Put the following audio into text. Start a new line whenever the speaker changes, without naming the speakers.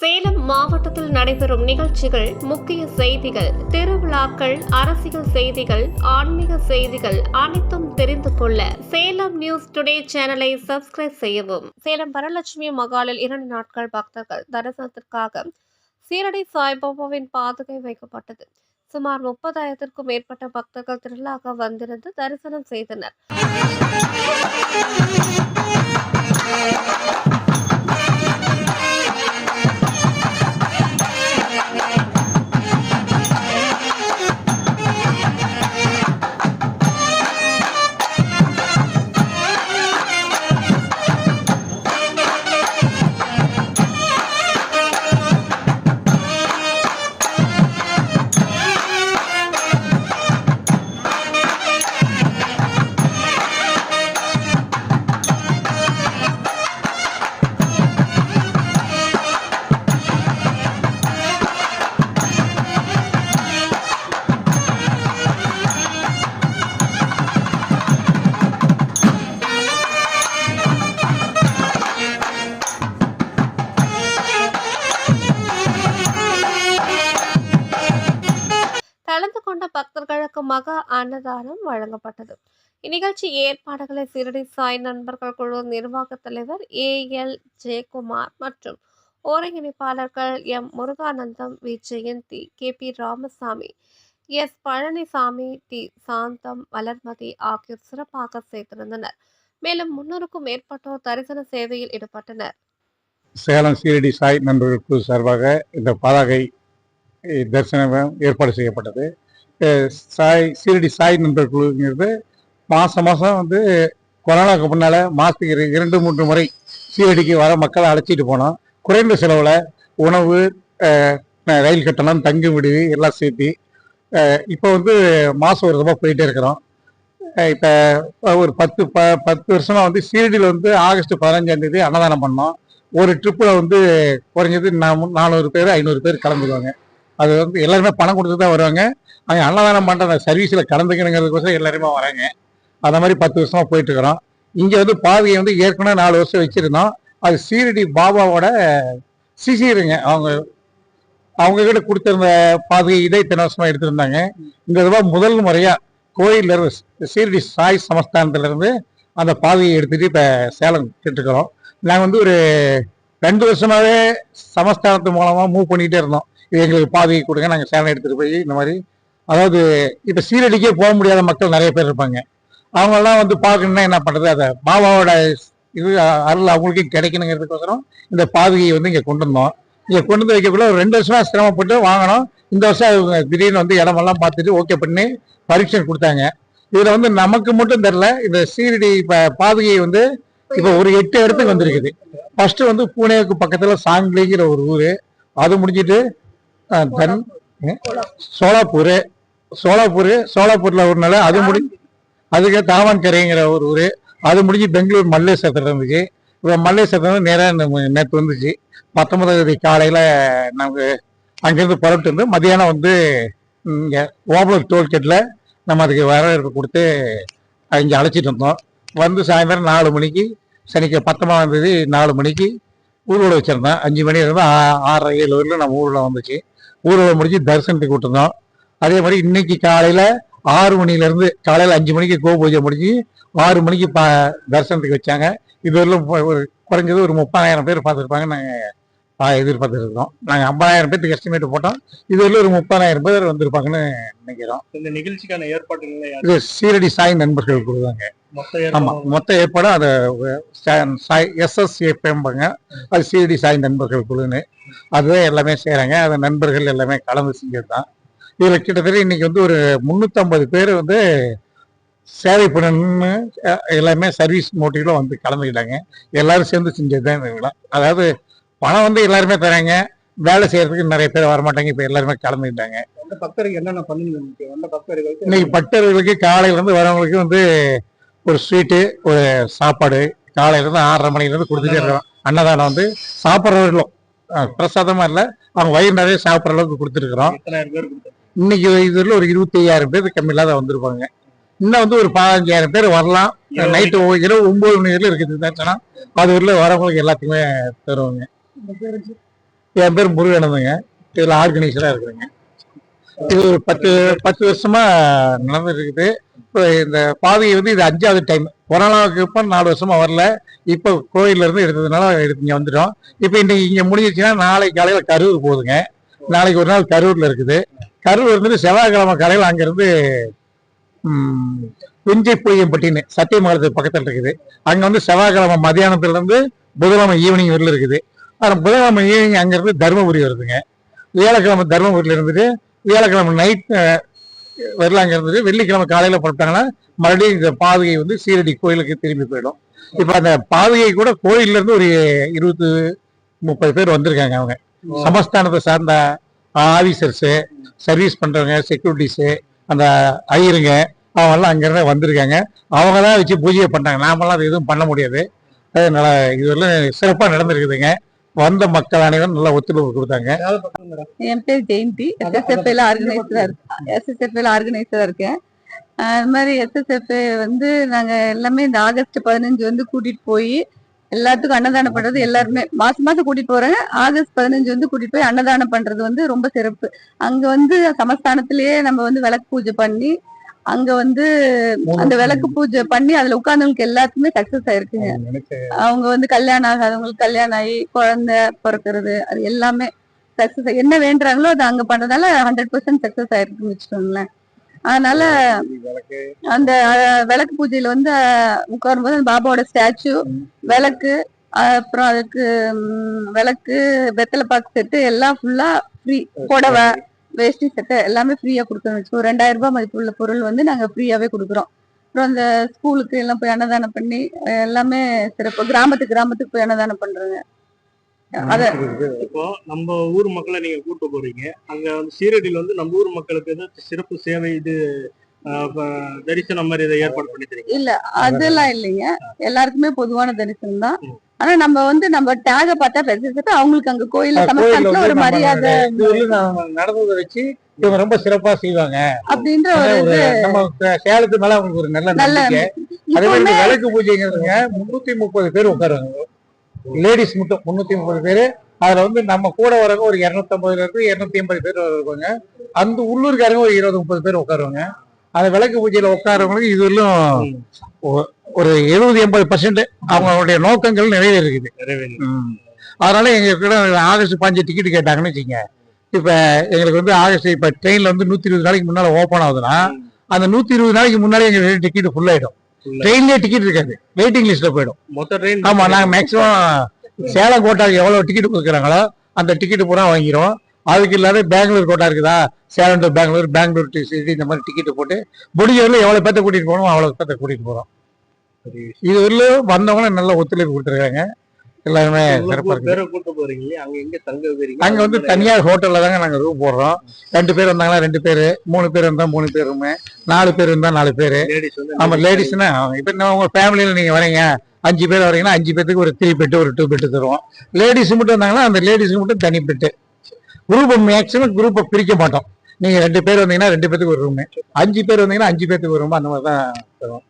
சேலம் மாவட்டத்தில் நடைபெறும் நிகழ்ச்சிகள் முக்கிய செய்திகள் திருவிழாக்கள் அரசியல் செய்திகள் ஆன்மீக செய்திகள் அனைத்தும் தெரிந்து கொள்ள சேலம் நியூஸ் டுடே சேனலை சப்ஸ்கிரைப் செய்யவும். சேலம் வரலட்சுமி மகாலில் இரண்டு நாட்கள் பக்தர்கள் தரிசனத்திற்காக சீரடி சாய்பாபாவின் பாதுகை வைக்கப்பட்டது. சுமார் முப்பதாயிரத்திற்கும் மேற்பட்ட பக்தர்கள் திரளாக வந்திருந்து தரிசனம் செய்தனர். மக அன்னதானம் வழங்கப்பட்டது. இந்நிகழ்ச்சி ஏற்பாடுகளை சிறடி சாய் நண்பர்கள் குழு நிர்வாக தலைவர் ஏ எல் ஜெயக்குமார் மற்றும் ஒருங்கிணைப்பாளர்கள் M Muruganandam V. Jayanthi K. P. Ramasamy S. Palanisamy T. Santham Valarmathi ஆகியோர் சிறப்பாக சேர்த்திருந்தனர் மேலும் முன்னூறுக்கும் மேற்பட்டோர் தரிசன சேவையில் ஈடுபட்டனர்.
சேலம் சீரடி சாய் நண்பர்கள் குழு சார்பாக இந்த பதாகை தரிசனம் ஏற்பாடு செய்யப்பட்டது. சாய் சீரடி சாய் நண்பர் குழுங்கிறது மாதம் மாதம் வந்து கொரோனாவுக்கு முன்னால் மாதத்துக்கு இரு- இரண்டு மூன்று முறை சீரடிக்கு வர மக்களை அழைச்சிட்டு போனோம். குறைந்த செலவில் உணவு ரயில் கட்டணம் தங்கும் விடுதி எல்லாம் சேர்த்து இப்போ வந்து மாதம் ஒரு தடவை போயிட்டே இருக்கிறோம். இப்போ ஒரு பத்து ப பத்து வருஷமாக வந்து சீரடியில் வந்து ஆகஸ்ட் பதினஞ்சாம் தேதி அன்னதானம் பண்ணோம். ஒரு ட்ரிப்பில் வந்து குறைஞ்சது நா- நானூறு பேர் ஐநூறு பேர் கலந்துக்குவாங்க. அது வந்து எல்லாருமே பணம் கொடுத்து தான் வருவாங்க. அவங்க அன்னதானம் பண்ணுற அந்த சர்வீஸில் கலந்துக்கணுங்கிறதுக்கோசரம் எல்லாருமே வராங்க. அந்த மாதிரி பத்து வருஷமாக போயிட்டு இருக்கிறோம் இங்கே வந்து பாதையை வந்து ஏற்கனவே நாலு வருஷம் வச்சுருந்தோம். அது சீரடி பாபாவோட சிசிருங்க அவங்க அவங்க கிட்ட கொடுத்துருந்த பாதையை இதை இத்தனை வருஷமாக எடுத்திருந்தாங்க. இந்த தடவை முதல் முறையாக கோயிலில் இருந்து சீரடி சாய் சமஸ்தானத்துலேருந்து அந்த பாதையை எடுத்துகிட்டு இப்போ சேலம் கேட்டுக்கிறோம் நாங்கள் வந்து ஒரு ரெண்டு வருஷமாகவே சமஸ்தானத்து மூலமாக மூவ் பண்ணிகிட்டே இருந்தோம். இது எங்களுக்கு பாதையை கொடுங்க நாங்கள் சேலம் எடுத்துகிட்டு போய் இந்த மாதிரி. அதாவது இப்போ சீரடிக்கே போக முடியாத மக்கள் நிறைய பேர் இருப்பாங்க. அவங்கெல்லாம் வந்து பார்க்கணுன்னா என்ன பண்ணுறது அதை பாபாவோட இது அருள் அவங்களுக்கு கிடைக்கணுங்கிறதுக்கோசரம் இந்த பாதையை வந்து இங்கே கொண்டு வந்தோம். இங்கே கொண்டு வந்து வைக்கக்குள்ள ஒரு ரெண்டு வருஷமா சிரமப்பட்டு வாங்கினோம். இந்த வருஷம் அவங்க திடீர்னு வந்து இடமெல்லாம் பார்த்துட்டு ஓகே பண்ணி பரீட்சை கொடுத்தாங்க. இதில் வந்து நமக்கு மட்டும் தெரில இந்த சீரடி இப்போ பாதுகையை வந்து இப்போ ஒரு எட்டு இடத்துக்கு வந்திருக்குது. ஃபர்ஸ்ட் வந்து பூனேவுக்கு பக்கத்தில் சாங்லிங்கிற ஒரு ஊர். அது முடிஞ்சிட்டு தன் சோலாப்பூர். சோலாப்பூர். சோலாப்பூர்ல ஒரு நாள் அது முடி அதுக்கு தாவன்கரைங்கிற ஒரு ஊரு. அது முடிஞ்சு பெங்களூர் மல்லேஸ்வரத்துல இருந்துச்சு இப்போ மல்லேஸ்வரத்துல இருந்து நேராக நேற்று வந்துச்சு. பத்தொன்பதாம் தேதி காலையில நமக்கு அங்கிருந்து புறப்பட்டு வந்து மதியானம் வந்து இங்க ஓபலூர் டோல்கேட்ல நம்ம அதுக்கு வரவேற்பு கொடுத்து இங்கே அழைச்சிட்டு வந்தோம். வந்து சாயந்தரம் நாலு மணிக்கு சனிக்கு பத்தொன்பதாம் தேதி நாலு மணிக்கு ஊர்வலம் வச்சிருந்தோம். அஞ்சு மணி இருந்து ஆ- ஆறரை ஏழு வரையிலும் நம்ம ஊர்வலம் வந்துச்சு. ஊர்வலம் முடிஞ்சு தரிசனத்துக்கு விட்டுருந்தோம் அதே மாதிரி இன்னைக்கு காலையில ஆறு மணில இருந்து காலையில அஞ்சு மணிக்கு கோ பூஜை முடிஞ்சு ஆறு மணிக்கு பா தரிசனத்துக்கு வச்சாங்க. இது வரலும் ஒரு குறைஞ்சது ஒரு முப்பதாயிரம் பேர் பார்த்துருப்பாங்க. நாங்கள் எதிர்பார்த்துட்டு இருக்கோம் நாங்கள் ஐம்பதாயிரம் பேருக்கு எஸ்டிமேட் போட்டோம். இது வரலும் ஒரு முப்பதாயிரம் பேர் வந்திருப்பாங்கன்னு நினைக்கிறோம்.
இந்த நிகழ்ச்சிக்கான ஏற்பாடுகளை
இது சீரடி சாய் நண்பர்கள் கொடுத்தாங்க
மொத்த
ஆமா
ஏற்பாடு
மொத்த ஏற்பாடு அது சாய் எஸ்எஸ்ஏபாங்க அது சீரடி சாய் நண்பர்கள் குழுன்னு. அதுதான் எல்லாமே செய்றாங்க. அது நண்பர்கள் எல்லாமே கலந்து செஞ்சது தான் இதுல கிட்டத்தட்ட இன்னைக்கு வந்து ஒரு முன்னூத்தம்பது பேர் வந்து சேவை பண்ணணும்னு எல்லாமே சர்வீஸ் மோட்டிவ்ல வந்து கலந்துக்கிட்டாங்க. எல்லாரும் சேர்ந்து செஞ்சது தான் இந்த விழா. அதாவது பணம் வந்து எல்லாருமே தராங்க. வேலை செய்யறதுக்கு நிறைய பேர் வரமாட்டாங்க. இப்ப எல்லாருமே கலந்துக்கிட்டாங்க.
பக்தருக்கு என்னென்ன பண்ணுங்க
இன்னைக்கு பக்தர்களுக்கு காலையில இருந்து வரவங்களுக்கு வந்து ஒரு ஸ்வீட்டு ஒரு சாப்பாடு. காலையில இருந்து ஆறரை மணில இருந்து கொடுத்துட்டே இருக்கோம் அன்னதானம் வந்து சாப்பிட்றவர்களும் பிரசாதமா இல்ல அவங்க வயிறு நிறைய சாப்பிட்ற அளவுக்கு கொடுத்துருக்குறோம். இன்னைக்கு இதுல ஒரு இருபத்தி ஐயாயிரம் பேர் கம்மி இல்லாத வந்திருப்பாங்க. இன்னும் வந்து ஒரு பதினஞ்சாயிரம் பேர் வரலாம். நைட்டு இரவு ஒன்பது மணி வரையிலும் இருக்குது. தரிசனம் அது வரல வரவங்களுக்கு எல்லாத்துக்குமே தருவாங்க. என் பேர் முருகனதுங்க இதுல ஆர்கனைசரா இருக்கிறேங்க. இது ஒரு பத்து பத்து வருஷமா நடந்துட்டு இருக்குது இப்போ இந்த பாதையை வந்து இது அஞ்சாவது டைம் கொரோனாவுக்கு இப்போ நாலு வருஷமா வரல. இப்போ கோயில்ல இருந்து எடுத்ததுனால எடுத்து இங்கே வந்துட்டோம். இப்போ இன்னைக்கு இங்கே முடிஞ்சிச்சுன்னா நாளைக்கு காலையில் கரூர் போகுதுங்க. நாளைக்கு ஒரு நாள் கரூர்ல இருக்குது. கரூர் இருந்துட்டு செவ்வாய்க்கிழமை காலையில் அங்கேருந்து குஞ்சை புஞ்சை புளியம்பட்டின்னு சத்தியமங்கலத்துக்கு பக்கத்தில் இருக்குது. அங்கே வந்து செவ்வாய்க்கிழமை மதியானத்துலேருந்து புதன்கிழமை ஈவினிங் வரல இருக்குது. அப்புறம் புதன்கிழமை ஈவினிங் அங்கிருந்து தருமபுரி வருதுங்க. வியாழக்கிழமை தருமபுரியில் இருந்துட்டு வியாழக்கிழமை நைட் வரல அங்க இருந்துட்டு வெள்ளிக்கிழமை காலையில புறப்பட்டாங்கன்னா மறுபடியும் இந்த பாதையை வந்து சீரடி கோயிலுக்கு திரும்பி போயிடும். இப்ப அந்த பாதையை கூட கோயில்ல இருந்து ஒரு இருபது முப்பது பேர் வந்திருக்காங்க அவங்க. சமஸ்தானத்தை சார்ந்த ஆபீசர்ஸ் சர்வீஸ் பண்றவங்க செக்யூரிட்டிஸ் அந்த ஐயருங்க அவங்க எல்லாம் அங்கிருந்து வந்திருக்காங்க. அவங்க தான் வச்சு பூஜையை பண்ணாங்க நாமெல்லாம் அது எதுவும் பண்ண முடியாது. அதனால இதுவரை சிறப்பா நடந்திருக்குதுங்க. வந்த மக்கள் அனைவரும் நல்லா ஒத்துழைப்பு கொடுத்தாங்க.
என் பேர் ஜெயந்தி. எஸ்எஸ்எஃப்ல ஆர்கனைசரா எஸ்எஸ்எஃப்ல ஆர்கனைசரா இருக்கேன். இது மாதிரி எஸ்எஸ்எஃப் வந்து நாங்க எல்லாமே இந்த ஆகஸ்ட் பதினஞ்சு வந்து கூட்டிட்டு போய் எல்லாத்துக்கும் அன்னதானம் பண்றது எல்லாருமே மாசம் மாசம் கூட்டிட்டு போறாங்க ஆகஸ்ட் பதினஞ்சு வந்து கூட்டிட்டு போய் அன்னதானம் பண்றது வந்து ரொம்ப சிறப்பு. அங்க வந்து சமஸ்தானத்திலேயே நம்ம வந்து விளக்கு பூஜை பண்ணி அங்க வந்து அந்த விளக்கு பூஜை பண்ணி அதுல உட்கார்ந்தவங்களுக்கு எல்லாத்துக்குமே சக்சஸ் ஆயிருக்குங்க. அவங்க வந்து கல்யாணம் ஆகாதவங்களுக்கு கல்யாணம் ஆகி குழந்தை பிறக்கிறது அது எல்லாமே சக்சஸ் என்ன வேண்டுறாங்களோ அது அங்க பண்றதால ஹண்ட்ரட் பர்சன்ட் சக்சஸ் ஆயிருக்குன்னு வச்சுக்கோங்களேன். அதனால அந்த விளக்கு பூஜையில வந்து அஹ், உட்காரும்போது அந்த பாபாவோட ஸ்டாச்சு விளக்கு அப்புறம் அதுக்கு விளக்கு வெத்தலை பாக்கு செட்டு எல்லாம் ஃபுல்லா ஃப்ரீ புடவை வேஷ்டி சட்டை எல்லாமே ஃப்ரீயா கொடுக்கணும் வச்சுக்கோ. ரெண்டாயிரம் ரூபாய் மதிப்புள்ள பொருள் வந்து நாங்க ஃப்ரீயாவே கொடுக்குறோம். அப்புறம் அந்த ஸ்கூலுக்கு எல்லாம் போய் அன்னதானம் பண்ணி எல்லாமே சிறப்பு. கிராமத்துக்கு கிராமத்துக்கு போய் அன்னதானம் பண்றோங்க. அத
இப்போ நம்ம ஊர் மக்களை நீங்க கூட்டு போறீங்க. அங்க வந்து சீரடியில வந்து நம்ம ஊர் மக்களுக்கு ஏதாவது சிறப்பு சேவை இது தரிசனம் மாதிரி ஏற்பாடு பண்ணி தரீங்க
இல்ல அதெல்லாம் இல்லைங்க. எல்லாருக்குமே பொதுவான தரிசனம் தான். ஆனா நம்ம வந்து நம்ம டேக பார்த்தா பெருசு அவங்களுக்கு அங்க கோயில்ல
கோயில்ல
சமஸ்தானத்துல ஒரு மரியாதை
நடந்ததை வச்சு இவங்க ரொம்ப சிறப்பா செய்வாங்க.
அப்படின்ற ஒரு
நம்ம சேலத்து மேல அவங்களுக்கு ஒரு நல்ல
நல்ல
அதே மாதிரி விளக்கு பூஜைங்கிறதுங்க முன்னூத்தி முப்பது பேர் உட்காருவாங்க. லேடிஸ் மட்டும் முன்னூத்தி முப்பது பேர். அதுல வந்து நம்ம கூட வரவங்க ஒரு இருநூத்தம்பதுல இருந்து இருநூத்தி ஐம்பது பேர் வருவாங்க. அந்த உள்ளூர்காரங்க ஒரு இருபது முப்பது பேர் உட்காருவாங்க. அந்த விளக்கு பூஜையில உட்காரவங்களுக்கு இதுவரையிலும் ஒ- ஒரு எழுபது எண்பது பர்சன்ட் அவங்களுடைய நோக்கங்கள் நிறைவேறிருக்குது. அதனால எங்களுக்கு ஆகஸ்ட் பாஞ்சு டிக்கெட் கேட்டாங்கன்னு வச்சுங்க இப்ப எங்களுக்கு வந்து ஆகஸ்ட் இப்ப ட்ரெயின்ல வந்து நூத்தி இருபது நாளைக்கு முன்னால ஓபன் ஆகுதுன்னா அந்த நூத்தி இருபது நாளைக்கு முன்னாலே எங்களுக்கு டிக்கெட் ஃபுல் ஆயிடும்.
Full
ட்ரெயின்லயே டிக்கெட் இருக்காது. வெயிட்டிங் லிஸ்ட்ல போயிடும்.
மொத்த ட்ரெயின்
ஆமா நாங்க மேக்ஸிமம் சேலம் கோட்டாக்கு எவ்வளவு டிக்கெட் கொடுக்குறாங்களோ அந்த டிக்கெட் பூரா வாங்கிரும். அதுக்கு இல்லாத பெங்களூர் கோட்டா இருக்குதா? Salem to Bangalore Bangalore to city இந்த மாதிரி டிக்கெட் போட்டு முடிஞ்ச வரல எவ்வளவு பேர்த்த கூட்டிட்டு போகணும் அவ்வளவு பேர்த்த கூட்டிட்டு போறோம். இது வரலும் வந்தவங்க நல்ல ஒத்துழைப்பு கொடுத்துருக்காங்க. எல்லாருமே?
அங்க
வந்து தனியார் ஹோட்டல்ல தாங்க நாங்க ரூம் போடுறோம். ரெண்டு பேர் வந்தாங்களா ரெண்டு பேரு மூணு பேர் இருந்தா மூணு பேர் ரூமு நாலு பேர் இருந்தா நாலு பேரு. ஆமா லேடிஸ்னா இப்ப உங்க ஃபேமிலியில நீங்க வரீங்க அஞ்சு பேர் வரீங்கன்னா அஞ்சு பேத்துக்கு ஒரு த்ரீ பெட்டு ஒரு டூ பெட்டு தருவோம். லேடிஸ் மட்டும் வந்தாங்கன்னா அந்த லேடிஸ்க்கு மட்டும் தனி பெட்டு குரூப் மேக்ஸிமம் குரூப்பை பிரிக்க மாட்டோம். நீங்க ரெண்டு பேர் வந்தீங்கன்னா ரெண்டு பேத்துக்கு ஒரு ரூமு அஞ்சு பேர் வந்தீங்கன்னா அஞ்சு பேத்துக்கு ஒரு ரூம் அந்த மாதிரி தான் தருவோம்.